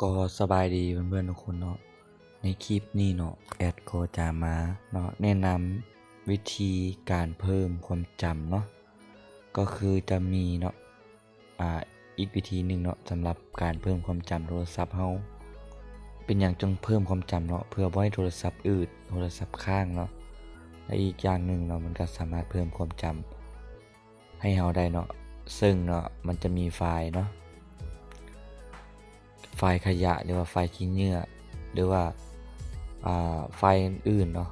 ก็สบายดีเพื่อนๆทุกคนเนาะในคลิปนี้เนาะแอดก็จะมาเนาะแนะนำวิธีการเพิ่มความจำเนาะก็คือจะมีเนาะอ่าอีกวิธีหนึ่งเนาะสำหรับการเพิ่มความจำโทรศัพท์เฮาเป็นอย่างจงเพิ่มความจำเนาะเพื่อบ่ให้โทรศัพท์อืดโทรศัพท์ค้างเนาะ และอีกอย่างหนึ่งเนาะมันก็สามารถเพิ่มความจำให้เฮาได้เนาะซึ่งเนาะมันจะมีไฟล์เนาะไฟล์ขยะหรือว่าไฟล์ขี้เหงื่อหรือว่าไฟล์อื่นเนาะ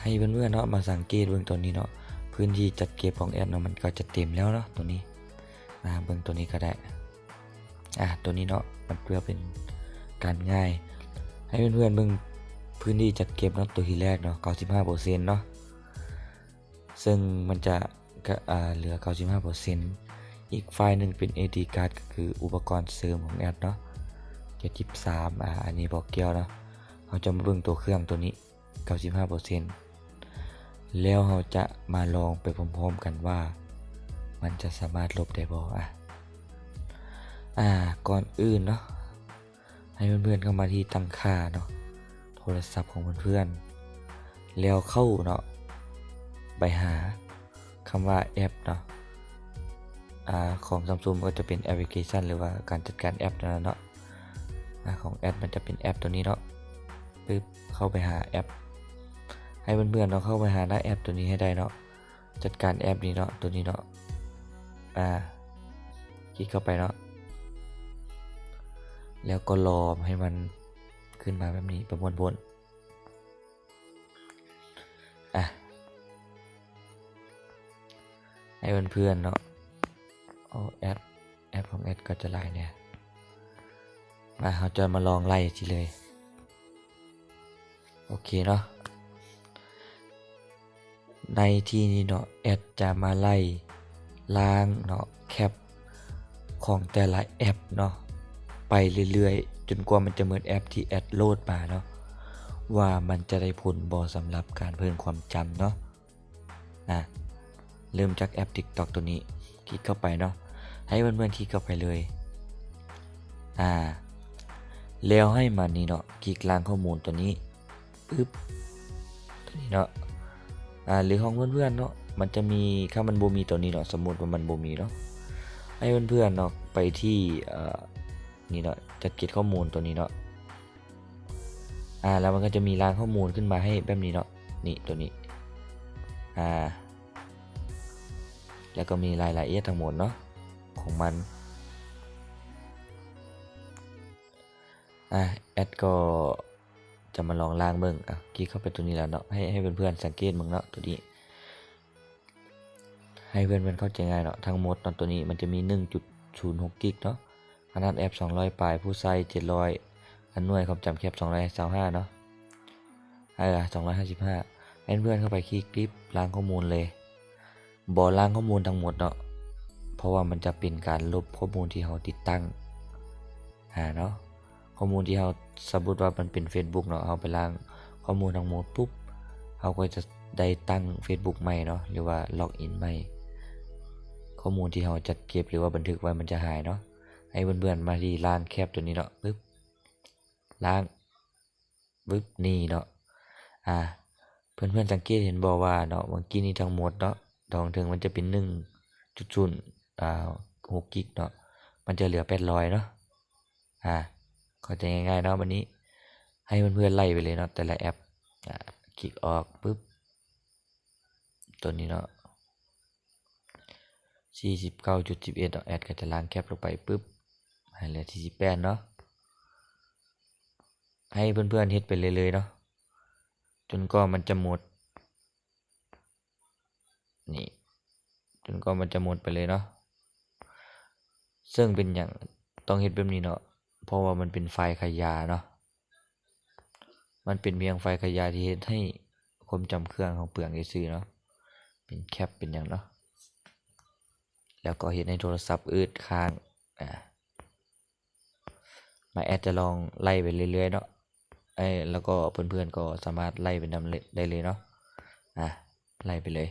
ให้เพื่อนๆเนาะมาสังเกตเบื้องตัวนี้เนาะพื้นที่จัดเก็บของแอดเนาะมันก็จะเต็มแล้วเนาะตัวนี้อ่าเบื้องตัวนี้ก็ได้อ่าตัวนี้เนาะมันเพื่อเป็นการง่าย ให้เพื่อนๆเบื้อง พื้นที่จัดเก็บเนาะตัวที่แรกเนาะ95%เนาะซึ่งมันจะเหลือ 95%อีกไฟล์หนึ่งเป็น AD card ก็คืออุปกรณ์เสริมของแอดเนาะ73อ่าอันนี้บอกเกี่ยวเนาะเราจะมาเบิ่งตัวเครื่องตัวนี้ 95%แล้วเราจะมาลองไปพร้อมๆกันว่า มันจะสามารถลบได้บ่อะอ่าก่อนอื่นเนาะให้เพื่อนๆเข้ามาที่ตั้งค่าเนาะ รศัพท์ของเพื่อนๆแล้วเข้าเนาะไปหาคำว่าแอปเนาะอ่าของซัมซุงก็จะเป็นแอปพลิเคชัน หรือว่าการจัดการแอปนั่นแหละเนาะของแอปมันจะเป็นแอปตัวนี้เนาะปึ๊บเข้าไปหาแอป ให้เพื่อนๆเนาะเข้าไปหาหน้าแอปตัวนี้ให้ได้เนาะจัดการแอปนี้เนาะตัวนี้เนาะอ่าคลิกเข้าไปเนาะแล้วก็รอให้มัน ขึ้นมาแบบนี้ประมวลผลอะให้เพื่อนๆเนาะโอ้แอดแอดของแอดก็จะไล่เนี่ย มาเราจะมาลองไล่ทีเลย โอเคเนาะในที่นี้เนาะแอดจะมาไล่ล้างเนาะแคปของแต่ละแอปเนาะ ไปเรื่อยๆ จนกว่ามันจะเหมือนแอปที่แอดโหลดมาเนาะว่ามันจะได้ผลบอสำหรับการเพิ่มความจำเนาะอะเริ่มจากแอป TikTok ตัวนี้คลิกเข้าไปเนาะให้เพื่อนๆคลิกเข้าไปเลยอ่าแล้วให้มันนี่เนาะคลิกล้างข้อมูลตัวนี้ปึ๊บตัวนี้เนาะอ่าหรือของเพื่อนๆเนาะมันจะมีถ้ามันบ่มีตัวนี้เนาะสมมติว่ามันบ่มีเนาะให้เพื่อนๆเนาะไปที่อ่อ นี่เนาะจัดเก็บข้อมูลตัวนี้เนาะอ่าแล้วมันก็จะมีล้างข้อมูลขึ้นมาให้แบบนี้เนาะนี่ตัวนี้อ่าแล้วก็มีรายละเอียดทั้งหมดเนาะของมันอะแอดก็จะมาลองล่างเบิ่งอะคลิกเข้าไปตัวนี้แล้วเนาะให้ให้เพื่อนๆสังเกตมึงเนาะตัวนี้ ให้เพื่อนๆเข้าใจง่ายเนาะทั้งหมดเนาะตัวนี้มันจะมี 1.06กิกเนาะ ขนาดแอป200ปลายผู้ใช้700อันน่วยความจำแคบ225เนาะเออ255ให้เพื่อนเข้าไปคลิกคลิปล้างข้อมูลเลยบอล้างข้อมูลทั้งหมดเนาะเพราะว่ามันจะเป็นการลบข้อมูลที่เราติดตั้งหาเนาะข้อมูลที่เราสมมติว่ามันเป็น Facebook เนาะเอาไปล้างข้อมูลทั้งหมดปุ๊บเราก็จะได้ตั้ง Facebook ใหม่เนาะหรือว่าล็อกอินใหม่ข้อมูลที่เราจัดเก็บหรือว่าบันทึกไว้มันจะหายเนาะ ให้เพื่อนๆมาที่ล้างแคปตัวนี้เนาะปึ๊บล้างปึ๊บนี่เนาะอ่าเพื่อนๆสังเกตเห็นบอกว่าเนาะเมื่อกี้นี้ทั้งหมดเนาะดองถึงมันจะเป็นหนึ่งจุดศูนย์อ่าหกกิกเนาะมันจะเหลือแปดร้อยเนาะอ่าเข้าใจง่ายๆเนาะวันนี้ ให้เพื่อนๆไล่ไปเลยเนาะแต่ละแอปอ่าคลิกออกปุ๊บตัวนี้เนาะสี่สิบเก้าจุดสิบเอ็ดแอดก็จะล้างแคปลงไปปุ๊บ ให้เหลือที่สิบแปดเนาะให้เพื่อนๆเฮ็ดไปเลยเลยๆเนาะจนก็มันจะหมด นี่ จนก็มันจะหมดไปเลยเนาะซึ่งเป็นอย่างต้องเฮ็ดแบบนี้เนาะเพราะว่ามันเป็นไฟขยะเนาะมันเป็นเพียงไฟขยะที่เฮ็ดให้ความจำเครื่องของเปลืองซื่อเนาะเป็นแคปเป็นอย่างเนาะแล้วก็เฮ็ดให้โทรศัพท์อืดค้างอ่า มาแอดจะลองไล่ไปเรื่อยๆเนาะไอ้แล้วก็เพื่อนๆก็สามารถไล่ไปนำได้เลยเนาะอะไล่ไปเลย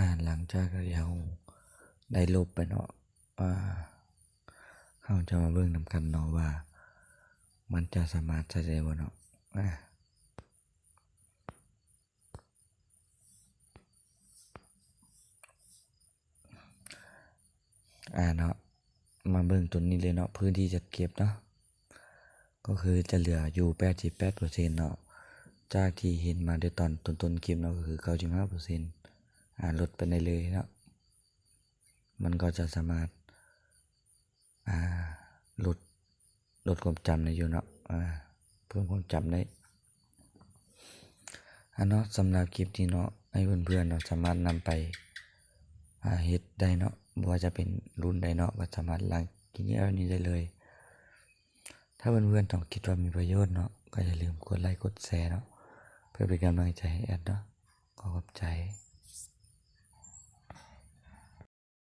อ่าหลังจากที่เราได้ลบไปเนาะว่าเราจะมาเบิ่งนำกันเนาะว่า มันจะสามารถใช้ได้บ่เนาะอ่าอ่าเนาะมาเบิ่งตัวนี้เลยเนาะพื้นที่จัดเก็บเนาะก็คือจะเหลืออยู่88%เนาะจากที่เห็นมาในตอนต้นๆคลิปเนาะก็คือ95%อ่าลดไปได้เลยเนาะมันก็จะสามารถอ่าลดลดความจำได้อยู่เนาะอ่าเพิ่มความจำได้อันเนาะสำหรับคลิปนี้เนาะให้เพื่อนๆเนาะสามารถนำไปอ่าเฮ็ดได้เนาะว่าจะเป็นรุ่นใดเนาะก็สามารถล้างกินเอนี้ได้เลย ถ้าเพื่อนๆต้องคิดว่ามีประโยชน์เนาะก็อย่าลืมกดไลค์กดแชร์เนาะเพื่อเป็นกำลังใจให้แอดเนาะขอขอบใจ